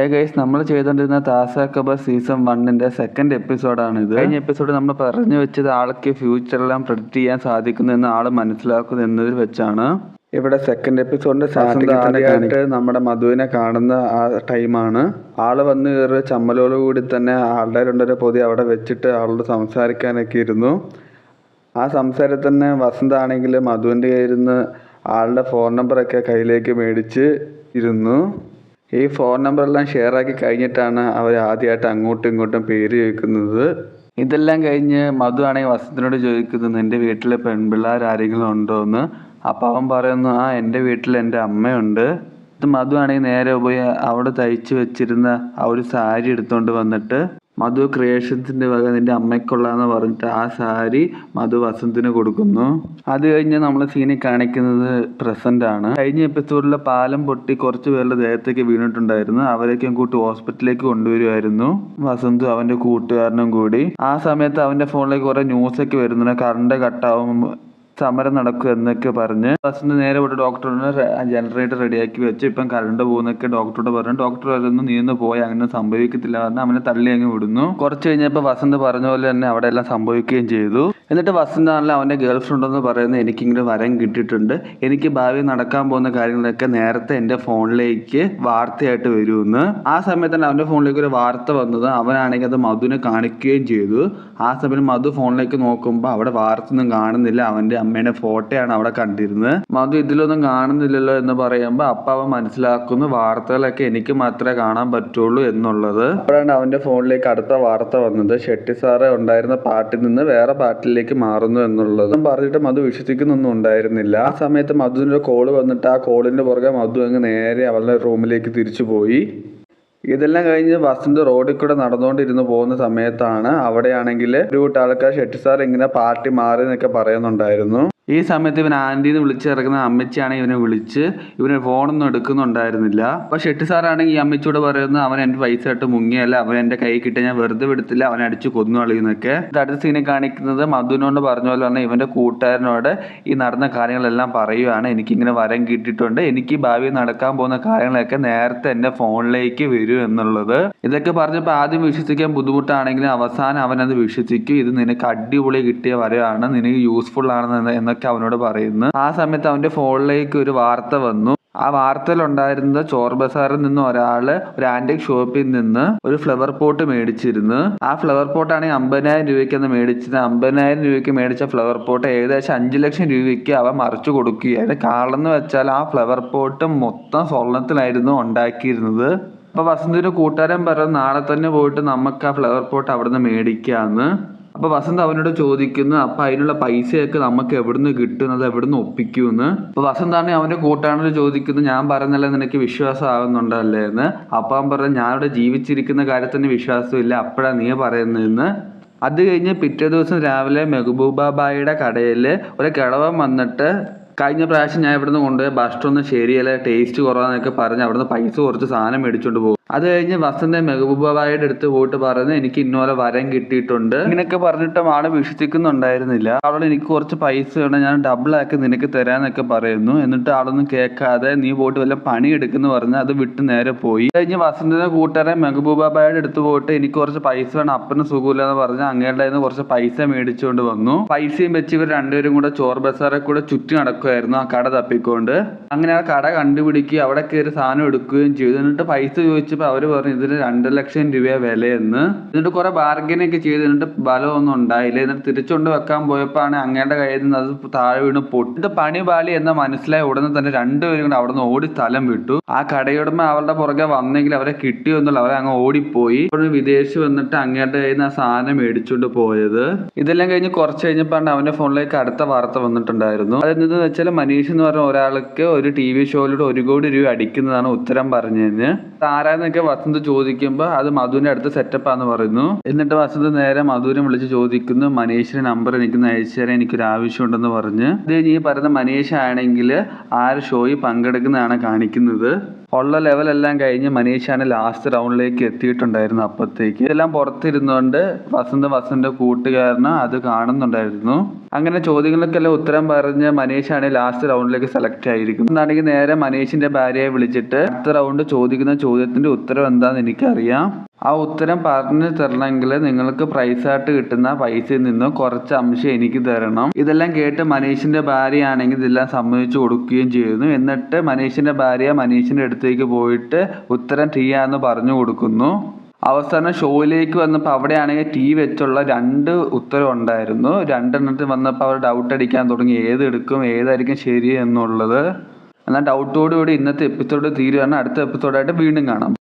ഹേ guys നമ്മൾ ചെയ്തുകൊണ്ടിരുന്ന Taaza Khabar season വണ്ണിന്റെ സെക്കൻഡ് എപ്പിസോഡാണ് ഇത്. കഴിഞ്ഞ എപ്പിസോഡ് നമ്മൾ പറഞ്ഞു വെച്ചത് ആൾക്ക് ഫ്യൂച്ചറെല്ലാം പ്രഡിക്റ്റ് ചെയ്യാൻ സാധിക്കുന്നു എന്ന് ആൾ മനസ്സിലാക്കുന്നു എന്നതിൽ വെച്ചാണ്. ഇവിടെ സെക്കൻഡ് എപ്പിസോഡിന്റെ സ്റ്റാർട്ടിംഗ് നമ്മുടെ മധുവിനെ കാണുന്ന ആ ടൈമാണ് ആൾ വന്ന് കയറി ചമ്മലോട് കൂടി തന്നെ ആളുടെ രണ്ടര പൊതി അവിടെ വെച്ചിട്ട് ആളോട് സംസാരിക്കാനൊക്കെ ഇരുന്നു. ആ സംസാരത്തിൽ തന്നെ വസന്ത ആണെങ്കിൽ മധുവിന്റെ കയ്യിൽ നിന്ന് ആളുടെ ഫോൺ നമ്പറൊക്കെ കയ്യിലേക്ക് മേടിച്ച് ഇരുന്നു. ഈ ഫോൺ നമ്പറെല്ലാം ഷെയർ ആക്കി കഴിഞ്ഞിട്ടാണ് അവർ ആദ്യമായിട്ട് അങ്ങോട്ടും ഇങ്ങോട്ടും പേര് ചോദിക്കുന്നത്. ഇതെല്ലാം കഴിഞ്ഞ് മധു ആണെങ്കിൽ വസന്തിനോട് ചോദിക്കുന്നത് നിന്റെ വീട്ടിൽ പെൺപിള്ളേർ ആരെങ്കിലും ഉണ്ടോ എന്ന് അപ്പം അവൻ പറയുന്നു ആ എന്റെ വീട്ടിൽ എന്റെ അമ്മയുണ്ട്. ഇത് മധു ആണെങ്കിൽ നേരെ പോയി അവിടെ തയ്ച്ച് വെച്ചിരുന്ന ആ ഒരു സാരി എടുത്തുകൊണ്ട് വന്നിട്ട് മധു ക്രിയേഷൻസിന്റെ വക നിന്റെ അമ്മയ്ക്കുള്ളതെന്ന് പറഞ്ഞിട്ട് ആ സാരി മധു വസന്തിന് കൊടുക്കുന്നു. അത് കഴിഞ്ഞ് നമ്മൾ സീനി കാണിക്കുന്നത് പ്രസന്റ് ആണ്. കഴിഞ്ഞ എപ്പിസോഡിലെ പാലം പൊട്ടി കുറച്ച് പേരുടെ ദേഹത്തേക്ക് വീണിട്ടുണ്ടായിരുന്നു. അവരൊക്കെ കൂട്ടി ഹോസ്പിറ്റലിലേക്ക് കൊണ്ടുവരുമായിരുന്നു വസന്തു അവന്റെ കൂട്ടുകാരനും കൂടി. ആ സമയത്ത് അവന്റെ ഫോണിലേക്ക് കുറേ ന്യൂസൊക്കെ വരുന്നുണ്ട്. കറണ്ട് കട്ടാവും സമരം നടക്കും എന്നൊക്കെ പറഞ്ഞ് ബസ്സിന് നേരെ പോയിട്ട് ഡോക്ടറിന് ജനറേറ്റർ റെഡിയാക്കി വെച്ച് ഇപ്പം കറണ്ട് പോകുന്നൊക്കെ ഡോക്ടറോട് പറഞ്ഞു. ഡോക്ടർ പറയുന്നു നീന്ന് പോയി അങ്ങനെ സംഭവിക്കത്തില്ല പറഞ്ഞ് അവനെ തള്ളി അങ്ങ് വിടുന്നു. കുറച്ച് കഴിഞ്ഞപ്പോൾ വസന്ത് പറഞ്ഞ പോലെ തന്നെ അവിടെ എല്ലാം സംഭവിക്കുകയും ചെയ്തു. എന്നിട്ട് വസന്ത് ആണല്ലോ അവന്റെ ഗേൾ ഫ്രണ്ട് എന്ന് പറയുന്നത് എനിക്കിങ്ങനെ വരം കിട്ടിയിട്ടുണ്ട്. എനിക്ക് ഭാവി നടക്കാൻ പോകുന്ന കാര്യങ്ങളൊക്കെ നേരത്തെ എന്റെ ഫോണിലേക്ക് വാർത്തയായിട്ട് വരുമെന്ന്. ആ സമയത്ത് തന്നെ അവന്റെ ഫോണിലേക്ക് ഒരു വാർത്ത വന്നത്. അവനാണെങ്കിൽ അത് മധുവിനെ കാണിക്കുകയും ചെയ്തു. ആ സമയത്ത് മധു ഫോണിലേക്ക് നോക്കുമ്പോൾ അവിടെ വാർത്ത ഒന്നും കാണുന്നില്ല. അവന്റെ അമ്മയുടെ ഫോട്ടോയാണ് അവിടെ കണ്ടിരുന്നത്. മധു ഇതിലൊന്നും കാണുന്നില്ലല്ലോ എന്ന് പറയുമ്പോൾ അപ്പ അവൻ മനസ്സിലാക്കുന്നു വാർത്തകളൊക്കെ എനിക്ക് മാത്രമേ കാണാൻ പറ്റുള്ളൂ എന്നുള്ളത്. അപ്പോഴാണ് അവന്റെ ഫോണിലേക്ക് അടുത്ത വാർത്ത വന്നത്. ഷെട്ടി സാറ് ഉണ്ടായിരുന്ന പാട്ടിൽ നിന്ന് വേറെ പാട്ടിലേക്ക് മാറുന്നു എന്നുള്ളത്. പറഞ്ഞിട്ട് മധു വിശ്വസിക്കുന്നൊന്നും ഉണ്ടായിരുന്നില്ല. ആ സമയത്ത് മധുവിന്റെ കോൾ വന്നിട്ട് ആ കോളിന്റെ പുറകെ മധു അങ്ങ് നേരെ അവളുടെ റൂമിലേക്ക് തിരിച്ചു പോയി. ഇതെല്ലാം കഴിഞ്ഞ് ബസിന്റെ റോഡിൽ കൂടെ നടന്നുകൊണ്ടിരുന്ന് പോകുന്ന സമയത്താണ് അവിടെയാണെങ്കിൽ ഒരു കൂട്ടം ആൾക്കാർ ഷെട്ടി സാർ ഇങ്ങനെ പാർട്ടി മാറി എന്നൊക്കെ പറയുന്നുണ്ടായിരുന്നു. ഈ സമയത്ത് ഇവൻ ആന്റീന്ന് വിളിച്ചിറക്കുന്ന അമ്മച്ചിയാണ് ഇവനെ വിളിച്ച് ഇവന് ഫോണൊന്നും എടുക്കുന്നുണ്ടായിരുന്നില്ല. അപ്പൊ ഷെട്ടി സാറാണെങ്കിൽ ഈ അമ്മച്ചിയോട് പറയുന്നത് അവൻ എന്റെ പൈസ ഇട്ട് മുങ്ങിയല്ല അവൻ എന്റെ കൈ കിട്ടി ഞാൻ വെറുതെ വിടത്തില്ല അവനെ അടിച്ച് കൊന്നു കളയുന്നൊക്കെ അടുത്ത സീനെ കാണിക്കുന്നത് മധുവിനോട് പറഞ്ഞ പോലെ തന്നെ ഇവന്റെ കൂട്ടുകാരനോട് ഈ നടന്ന കാര്യങ്ങളെല്ലാം പറയുവാണ്. എനിക്കിങ്ങനെ വരം കിട്ടിയിട്ടുണ്ട്. എനിക്ക് ഭാവിയിൽ നടക്കാൻ പോകുന്ന കാര്യങ്ങളൊക്കെ നേരത്തെ എന്റെ ഫോണിലേക്ക് വരും എന്നുള്ളത്. ഇതൊക്കെ പറഞ്ഞപ്പോൾ ആദ്യം വിശ്വസിക്കാൻ ബുദ്ധിമുട്ടാണെങ്കിലും അവസാനം അവനത് വിശ്വസിക്കും. ഇത് നിനക്ക് അടിപൊളി കിട്ടിയ വരമാണ് നിനക്ക് യൂസ്ഫുൾ ആണെന്ന് അവനോട് പറയുന്നു. ആ സമയത്ത് അവന്റെ ഫോണിലേക്ക് ഒരു വാർത്ത വന്നു. ആ വാർത്തയിലുണ്ടായിരുന്ന ചോർ ബസാറിൽ നിന്ന് ഒരാൾ ഒരു ആന്റിക് ഷോപ്പിൽ നിന്ന് ഒരു ഫ്ലവർ പോട്ട് മേടിച്ചിരുന്നു. ആ ഫ്ലവർ പോട്ടാണെങ്കിൽ അമ്പതിനായിരം രൂപയ്ക്ക് അന്ന് മേടിച്ചത് അമ്പതിനായിരം രൂപയ്ക്ക് മേടിച്ച ഫ്ലവർ പോട്ട് ഏകദേശം അഞ്ചു ലക്ഷം രൂപയ്ക്ക് അവ മറിച്ചു കൊടുക്കുകയാണ് കാളെന്ന് വെച്ചാൽ ആ ഫ്ലവർ പോട്ട് മൊത്തം സ്വർണത്തിലായിരുന്നു ഉണ്ടാക്കിയിരുന്നത്. അപ്പൊ വസന്തിന്റെ കൂട്ടുകാരൻ പറഞ്ഞു നാളെ തന്നെ പോയിട്ട് നമുക്ക് ആ ഫ്ലവർ പോട്ട് അവിടുന്ന് മേടിക്കാന്ന്. അപ്പൊ വസന്ത് അവനോട് ചോദിക്കുന്നു അപ്പൊ അതിനുള്ള പൈസയൊക്കെ നമുക്ക് എവിടുന്ന് കിട്ടും? അത് എവിടുന്ന് ഒപ്പിക്കുമെന്ന്? അപ്പൊ വസന്താണ് അവന്റെ കൂട്ടാണോട് ചോദിക്കുന്നു ഞാൻ പറഞ്ഞല്ലേ നിനക്ക് വിശ്വാസം ആവുന്നുണ്ടല്ലേ എന്ന്. അപ്പൊ അവൻ പറഞ്ഞു ഞാനിവിടെ ജീവിച്ചിരിക്കുന്ന കാര്യത്തിന് വിശ്വാസമില്ല. അപ്പഴാ നീ പറയുന്നതെന്ന് അത് കഴിഞ്ഞ് പിറ്റേ ദിവസം രാവിലെ മെഹബൂബാബായിയുടെ കടയിൽ ഒരു കിളവൻ വന്നിട്ട് കഴിഞ്ഞ പ്രാവശ്യം ഞാൻ ഇവിടുന്ന് കൊണ്ടുപോയ ഭക്ഷണം ഒന്നും ശരിയല്ല ടേസ്റ്റ് കുറവാന്നൊക്കെ പറഞ്ഞ് അവിടുന്ന് പൈസ കുറച്ച് സാധനം മേടിച്ചുകൊണ്ട് പോകും അത് കഴിഞ്ഞ് വസന്ത മെഹബൂബാബായുടെ അടുത്ത് പോയിട്ട് പറയുന്നത് എനിക്ക് ഇന്നോലെ വരം കിട്ടിയിട്ടുണ്ട്. ഇങ്ങനെയൊക്കെ പറഞ്ഞിട്ടും ആൾ വിശ്വസിക്കുന്നുണ്ടായിരുന്നില്ല അവളോട് എനിക്ക് കുറച്ച് പൈസ വേണം ഞാൻ ഡബിൾ ആക്കി നിനക്ക് തരാന്നൊക്കെ പറയുന്നു. എന്നിട്ട് ആളൊന്നും കേൾക്കാതെ നീ പോയിട്ട് വല്ല പണി എടുക്കുന്നു പറഞ്ഞ് അത് വിട്ട് നേരെ പോയി. കഴിഞ്ഞ് വസന്തിന്റെ കൂട്ടുകാരൻ ഭായിയുടെ അടുത്ത് പോയിട്ട് എനിക്ക് കുറച്ച് പൈസ വേണം അപ്പന് സുഖമില്ല എന്ന് പറഞ്ഞ് അങ്ങയുടെ നിന്ന് കുറച്ച് പൈസ മേടിച്ചുകൊണ്ട് വന്നു. പൈസയും വെച്ച് ഇവർ രണ്ടുപേരും കൂടെ ചോർ ബസാറെ കൂടെ ചുറ്റി നടക്കുമായിരുന്നു ആ കട തപ്പിക്കൊണ്ട്. അങ്ങനെ ആ കട കണ്ടുപിടിക്കുകയും അവിടെ കയറി സാധനം എടുക്കുകയും ചെയ്തു. എന്നിട്ട് പൈസ ചോദിച്ചപ്പോൾ അവർ പറഞ്ഞു ഇതിന് രണ്ട് ലക്ഷം രൂപ വിലയെന്ന്. എന്നിട്ട് കുറെ ബാർഗൈൻ ഒക്കെ ചെയ്ത്. എന്നിട്ട് ബലമൊന്നും ഉണ്ടായില്ല. എന്നിട്ട് തിരിച്ചുകൊണ്ട് വെക്കാൻ പോയപ്പോഴാണ് അങ്ങയുടെ കയ്യിൽ നിന്ന് അത് താഴെ വീണ് പൊട്ടിട്ട് പണി പാളി എന്ന് മനസ്സിലായ ഉടനെ തന്നെ രണ്ടുപേരും കൂടെ അവിടെ നിന്ന് ഓടി സ്ഥലം വിട്ടു. ആ കടയുടമ അവരുടെ പുറകെ വന്നെങ്കിൽ അവരെ കിട്ടിയൊന്നുമില്ല അവരെ അങ്ങ് ഓടിപ്പോയി. വിദേശി വന്നിട്ട് അങ്ങയുടെ കയ്യിൽ നിന്ന് ആ സാധനം മേടിച്ചുകൊണ്ട് പോയത്. ഇതെല്ലാം കഴിഞ്ഞ് കുറച്ച് കഴിഞ്ഞപ്പോഴാണ് അവന്റെ ഫോണിലേക്ക് അടുത്ത വാർത്ത വന്നിട്ടുണ്ടായിരുന്നു. അതെന്തെന്ന് വെച്ചാൽ മനീഷ് എന്ന് പറഞ്ഞ ഒരാൾക്ക് ഒരു ടി വി ഷോയിലൂടെ ഒരു കോടി രൂപ അടിക്കുന്നതാണ് ഉത്തരം പറഞ്ഞതിന് ആരാന്നൊക്കെ വസന്ത് ചോദിക്കുമ്പോൾ അത് മധുവിന്റെ അടുത്ത് സെറ്റപ്പാന്ന് പറയുന്നു. എന്നിട്ട് വസന്ത് നേരെ മധുവിനെ വിളിച്ച് ചോദിക്കുന്നു മനീഷിന്റെ നമ്പർ എനിക്ക് അയച്ചു തരാൻ എനിക്കൊരു ആവശ്യമുണ്ടെന്ന് പറഞ്ഞ്. ഇത് ഈ പറയുന്ന മനീഷ് ആണെങ്കിൽ ആ ഒരു ഷോയിൽ പങ്കെടുക്കുന്നതാണ് കാണിക്കുന്നത്. ഉള്ള ലെവലെല്ലാം കഴിഞ്ഞ് മനീഷാണ് ലാസ്റ്റ് റൗണ്ടിലേക്ക് എത്തിയിട്ടുണ്ടായിരുന്നു അപ്പത്തേക്ക്. ഇതെല്ലാം പുറത്തിരുന്നുകൊണ്ട് വസന്ത് വസന്ത് കൂട്ടുകാരന് അത് കാണുന്നുണ്ടായിരുന്നു. അങ്ങനെ ചോദ്യങ്ങൾക്കെല്ലാം ഉത്തരം പറഞ്ഞ് മനീഷാണ് ലാസ്റ്റ് റൗണ്ടിലേക്ക് സെലക്ട് ആയിരിക്കുന്നത്. എന്നാണെങ്കിൽ നേരെ മനീഷിന്റെ ഭാര്യയെ വിളിച്ചിട്ട് അടുത്ത റൗണ്ട് ചോദിക്കുന്ന ചോദ്യത്തിന്റെ ഉത്തരം എന്താണെന്ന് എനിക്കറിയാം. ആ ഉത്തരം പറഞ്ഞു തരണമെങ്കിൽ നിങ്ങൾക്ക് പ്രൈസായിട്ട് കിട്ടുന്ന പൈസയിൽ നിന്ന് കുറച്ച് അംശം എനിക്ക് തരണം. ഇതെല്ലാം കേട്ട് മനീഷിന്റെ ഭാര്യയാണെങ്കിൽ ഇതെല്ലാം സമ്മതിച്ചു കൊടുക്കുകയും ചെയ്യുന്നു. എന്നിട്ട് മനീഷിന്റെ ഭാര്യ മനീഷിന്റെ അടുത്തേക്ക് പോയിട്ട് ഉത്തരം ചെയ്യാന്ന് പറഞ്ഞു കൊടുക്കുന്നു. അവസാനം ഷോയിലേക്ക് വന്നപ്പോൾ അവിടെയാണെങ്കിൽ ടീ വെച്ചുള്ള രണ്ട് ഉത്തരം ഉണ്ടായിരുന്നു. രണ്ടെണ്ണത്തിൽ വന്നപ്പോൾ അവർ ഡൗട്ട് അടിക്കാൻ തുടങ്ങി. ഏത് എടുക്കും ഏതായിരിക്കും ശരി എന്നുള്ളത്. എന്നാൽ ഡൗട്ടോടുകൂടി ഇന്നത്തെ എപ്പിസോഡ് തീരുകയാണ് അടുത്ത എപ്പിസോഡായിട്ട് വീണ്ടും കാണാം.